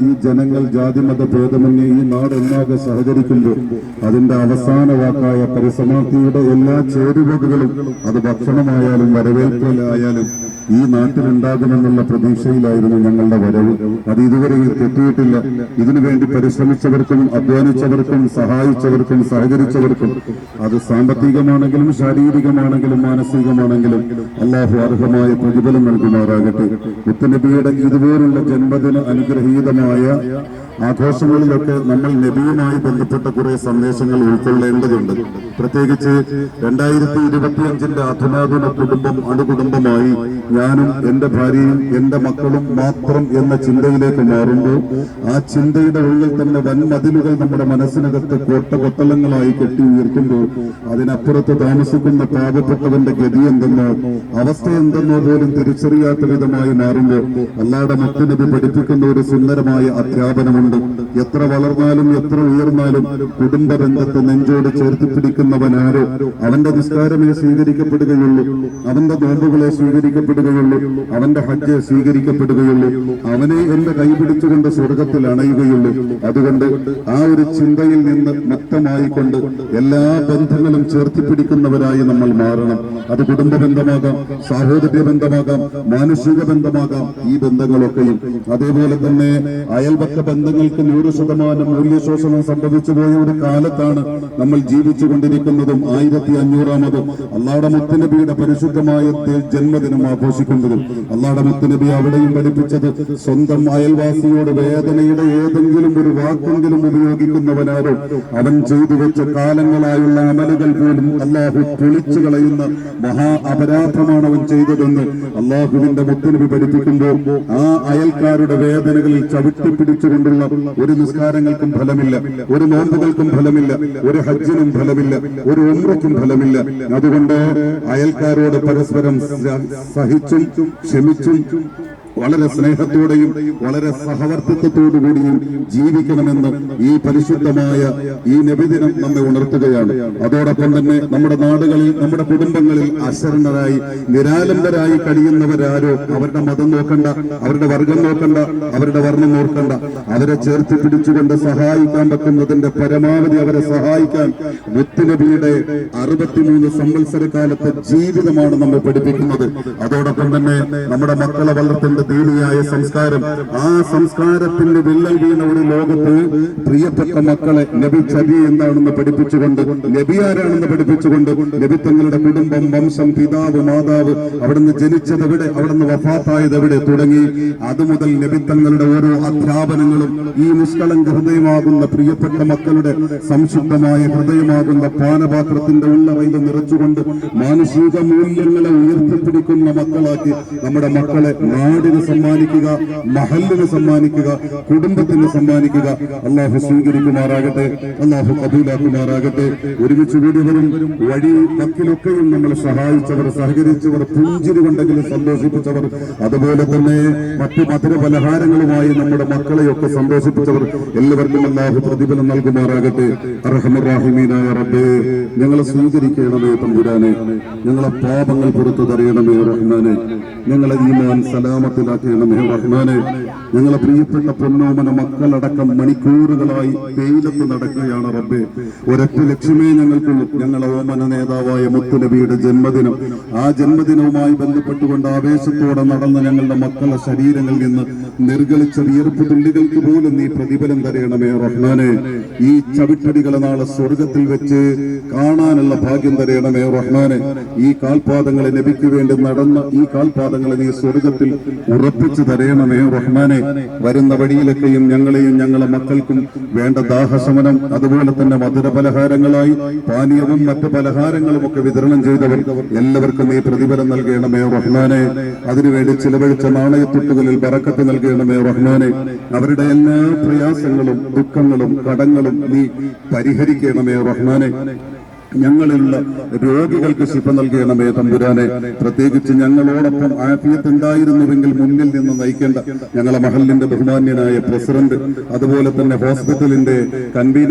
ഈ ജനങ്ങൾ ജാതിമത ഭേദമന്യേ ഈ നാടൊന്നാകെ സഹകരിക്കുമ്പോൾ അതിന്റെ അവസാന വാക്കായ പരിസമാപ്തിയുടെ എല്ലാ ചേരുവകളും അത് ഭക്ഷണമായാലും വരവേൽക്കലായാലും ഈ നാട്ടിലുണ്ടാകുമെന്നുള്ള പ്രതീക്ഷയിലായിരുന്നു ഞങ്ങളുടെ വരവ്. അത് ഇതുവരെ തെറ്റിയിട്ടില്ല. ഇതിനുവേണ്ടി പരിശ്രമിച്ചവർക്കും അധ്വാനിച്ചവർക്കും സഹായിച്ചവർക്കും സഹകരിച്ചവർക്കും അത് സാമ്പത്തികമാണെങ്കിലും ശാരീരികമാണെങ്കിലും മാനസികമാണെങ്കിലും അല്ലാഹു അർഹമായ പ്രതിഫലം നൽകുമാറാകട്ടെ. മുത്തനബിയുടെ ഇതുപോലുള്ള ജന്മദിന അനുഗ്രഹീതമായ ആഘോഷങ്ങളിലൊക്കെ നമ്മൾ നബിയുമായി ബന്ധപ്പെട്ട കുറെ സന്ദേശങ്ങൾ ഉൾക്കൊള്ളേണ്ടതുണ്ട്. പ്രത്യേകിച്ച് രണ്ടായിരത്തി ഇരുപത്തിയഞ്ചിന്റെ അധുനാധുന കുടുംബം അണുകുടുംബമായി ഞാനും എന്റെ ഭാര്യയും എന്റെ മക്കളും മാത്രം എന്ന ചിന്തയിലേക്ക് മാറുമ്പോൾ ആ ചിന്തയുടെ ഉള്ളിൽ തന്നെ വൻമതിലുകൾ നമ്മുടെ മനസ്സിനകത്ത് കോട്ട കൊത്തളങ്ങളായി കെട്ടി ഉയർത്തുമ്പോൾ അതിനപ്പുറത്ത് താമസിക്കുന്ന പാവപ്പെട്ടവന്റെ ഗതി എന്തെന്നോ അവസ്ഥ എന്തെന്നോ പോലും തിരിച്ചറിയാത്ത വിധമായി മാറുമ്പോൾ അല്ലാതെ മുത്തുനബി പഠിപ്പിക്കുന്ന ഒരു സുന്ദരമായ അധ്യാപനമുണ്ട്. എത്ര വളർന്നാലും എത്ര ഉയർന്നാലും കുടുംബ ബന്ധത്തെ നെഞ്ചോട് ചേർത്ത് പിടിക്കുന്നവനാരോ അവന്റെ നിസ്കാരമേ സ്വീകരിക്കപ്പെടുകയുള്ളൂ. അവന്റെ നോമ്പുകളെ സ്വീകരിക്കപ്പെടുകയുള്ളൂ. അവന്റെ ഹജ്ജ് സ്വീകരിക്കപ്പെടുകയുള്ളൂ. അവനെ എന്റെ കൈപിടിച്ചുകൊണ്ട് സ്വർഗത്തിൽ അണയുകയുള്ളൂ. അതുകൊണ്ട് ആ ഒരു ചിന്തയിൽ നിന്ന് മുക്തമായിക്കൊണ്ട് എല്ലാ ബന്ധങ്ങളും ചേർത്തി പിടിക്കുന്നവരായി നമ്മൾ മാറണം. അത് കുടുംബ ബന്ധമാകാം സാഹോദര്യ ബന്ധമാകാം മാനുഷിക ബന്ധമാകാം ഈ ബന്ധങ്ങളൊക്കെയും. അതേപോലെ തന്നെ അയൽപക്ക ബന്ധങ്ങൾക്ക് നൂറ് ശതമാനം മൂല്യശോഷണം സംഭവിച്ചു പോയ ഒരു കാലത്താണ് നമ്മൾ ജീവിച്ചു കൊണ്ടിരിക്കുന്നതും ആയിരത്തി അഞ്ഞൂറാമതും അള്ളാടെ മുത്തുനബിയുടെ പരിശുദ്ധമായ ജന്മദിനം ആഘോഷിക്കുന്നതും അള്ളാടെ മുത്തുനബി അവിടെയും പഠിപ്പിച്ചത് സ്വന്തം അയൽവാസിയോട് വേദനയുടെ ഏതെങ്കിലും ഒരു വാക്കെങ്കിലും ഉപയോഗിക്കുന്നവനാരോ അവൻ ചെയ്തു വെച്ച കാലങ്ങളായുള്ള അമലുകൾ പോലും അള്ളാഹു പൊളിച്ചു കളയുന്ന മഹാ അപരാധമാണ് അവൻ ചെയ്തതെന്ന് അള്ളാഹുവിന്റെ മുത്തുനബി പഠിപ്പിക്കുമ്പോൾ ആ അയൽക്കാരുടെ വേദനകളിൽ ചവിട്ടി പിടിച്ചുകൊണ്ടുള്ള ഒരു നിസ്കാരങ്ങൾക്കും ഫലമില്ല ഒരു നോമ്പുകൾക്കും ഫലമില്ല ഒരു ഹജ്ജിനും ഫലമില്ല ഒരു ഉമ്രയ്ക്കും ഫലമില്ല. അതുകൊണ്ട് അയൽക്കാരോട് പരസ്പരം സഹിച്ചും ക്ഷമിച്ചും വളരെ സ്നേഹത്തോടെയും വളരെ സഹവർത്തിത്വത്തോടു കൂടിയും ജീവിക്കണമെന്ന് ഈ പരിശുദ്ധമായ ഈ നബിദിനം നമ്മെ ഉണർത്തുകയാണ്. അതോടൊപ്പം തന്നെ നമ്മുടെ നാടുകളിൽ നമ്മുടെ കുടുംബങ്ങളിൽ അശരണരായി നിരാലംബരായി കഴിയുന്നവരാരോ അവരുടെ മതം നോക്കണ്ട അവരുടെ വർഗം നോക്കണ്ട അവരുടെ വർണം നോക്കണ്ട. അവരെ ചേർത്ത് പിടിച്ചുകൊണ്ട് സഹായിക്കാൻ പറ്റുന്നതിന്റെ പരമാവധി അവരെ സഹായിക്കാൻ മുത്തുനബിയുടെ അറുപത്തിമൂന്ന് സംവത്സര കാലത്തെ ജീവിതമാണ് നമ്മെ പഠിപ്പിക്കുന്നത്. അതോടൊപ്പം തന്നെ നമ്മുടെ മക്കളെ വളർത്തേണ്ട ദീനിയായ സംസ്കാരം. ആ സംസ്കാരത്തിന്റെ വിള്ളൽ വീണ ഒരു ലോകത്ത് പ്രിയപ്പെട്ട മക്കളെ നബി ചതി എന്താണെന്ന് പഠിപ്പിച്ചുകൊണ്ട് നബി ആരാണെന്ന് പഠിപ്പിച്ചുകൊണ്ട് നബി തങ്ങളുടെ കുടുംബം വംശം പിതാവ് മാതാവ് അവിടുന്ന് ജനിച്ചത് എവിടെ? അവിടുന്ന് വഫാത്തായത് എവിടെ തുടങ്ങി? അതുമുതൽ നബി തങ്ങളുടെ ഓരോ അധ്യാപനങ്ങളും ഈ നിഷ്കളങ്ക ഹൃദയമാകുന്ന പ്രിയപ്പെട്ട മക്കളുടെ സംശുദ്ധമായ ഹൃദയമാകുന്ന പാനപാത്രത്തിന്റെ ഉള്ളറയിൽ നിറച്ചുകൊണ്ട് മാനുഷിക മൂല്യങ്ങളെ ഉയർത്തിപ്പിടിക്കുന്ന മക്കളാക്കി നമ്മുടെ മക്കളെ നാടിന് സമ്മാനിക്കുക മഹലിന് സമ്മാനിക്കുക കുടുംബത്തിന് സമ്മാനിക്കുക. അള്ളാഹു സ്വീകരിക്കുമാറാകട്ടെ അള്ളാഹു കബൂലാക്കുമാറാകട്ടെ. ഒരുമിച്ച് കൂടിയവരും വഴി വക്കിലൊക്കെയും നമ്മളെ സഹായിച്ചവർ സഹകരിച്ചവർ പുഞ്ചിരി കൊണ്ടെങ്കിലും സന്തോഷിപ്പിച്ചവർ. അതുപോലെ തന്നെ മറ്റു മധുര പലഹാരങ്ങളുമായി നമ്മുടെ മക്കളെയൊക്കെ സന്തോഷിപ്പിച്ചവർ എല്ലാവർക്കും അള്ളാഹു പ്രതിഫലം നൽകുമാറാകട്ടെ. അർഹമറാഹിമീനായ ഞങ്ങളെ സ്വീകരിക്കണമേ തമ്പുരാനെ. ഞങ്ങളെ പാപങ്ങൾ പുറത്തു തറിയണമേ റഹ്മാനെ. ഞങ്ങളെ ഈമാൻ സലാമത്തിലാക്കണമേ റഹ്മാനെ. ഞങ്ങളെ പ്രിയപ്പെട്ട പൊന്നോമന മക്കളടക്കം മണിക്കൂറുകളായി വെയിലത്ത് നടക്കുകയാണ് റബ്ബേ. ഒരൊറ്റ ലക്ഷ്യമേ ഞങ്ങൾക്കുള്ളൂ. ഞങ്ങളെ ഓമന നേതാവായ മുത്തുനബിയുടെ ജന്മദിനം. ആ ജന്മദിനവുമായി ബന്ധപ്പെട്ടുകൊണ്ട് ആവേശത്തോടെ നടന്ന ഞങ്ങളുടെ മക്കളെ ശരീരങ്ങളിൽ നിന്ന് നിർഗളിച്ച വിയർപ്പ് തുള്ളികൾക്ക് പോലും നീ പ്രതിഫലം തരയണമേ റഹ്മാനെ. ഈ ചവിട്ടടികളെ നാളെ സ്വർഗത്തിൽ വെച്ച് കാണാനുള്ള ഭാഗ്യം തരയണമേ റഹ്മാനെ. ഈ കാൽപാദങ്ങളെ ലഭിക്കുവേണ്ടി വേണ്ടി നടന്ന ഈ കാൽപാദങ്ങളെ നീ സ്വർഗത്തിൽ ഉറപ്പിച്ചു തരയണമേ റഹ്മാനെ. വരുന്ന വഴിയിലൊക്കെയും ഞങ്ങളെയും ഞങ്ങളെ മക്കൾക്കും വേണ്ട ദാഹശമനം അതുപോലെ തന്നെ മധുര പലഹാരങ്ങളായി പാനീയവും മറ്റു പലഹാരങ്ങളും ഒക്കെ വിതരണം ചെയ്തവർ എല്ലാവർക്കും ഈ പ്രതിഫലം നൽകണമേ റഹ്മാനെ. അതിനുവേണ്ടി ചിലവഴിച്ച നാണയത്തുട്ടുകളിൽ പറക്കത്ത് നൽകണമേ റഹ്മാനെ. അവരുടെ എല്ലാ പ്രയാസങ്ങളും ദുഃഖങ്ങളും കടങ്ങളും നീ പരിഹരിക്കണമേ റഹ്മാനെ. ഞങ്ങളിലുള്ള രോഗികൾക്ക് ശിപ്പ നൽകണമേ തമ്പുരാനെ. പ്രത്യേകിച്ച് ഞങ്ങളോടൊപ്പം ആഫിയത്ത് ഉണ്ടായിരുന്നുവെങ്കിൽ മുന്നിൽ നിന്ന് നയിക്കേണ്ട ഞങ്ങളെ മഹലിന്റെ ബഹുമാന്യനായ പ്രസിഡന്റ് അതുപോലെ തന്നെ ഹോസ്പിറ്റലിന്റെ കൺവീനർ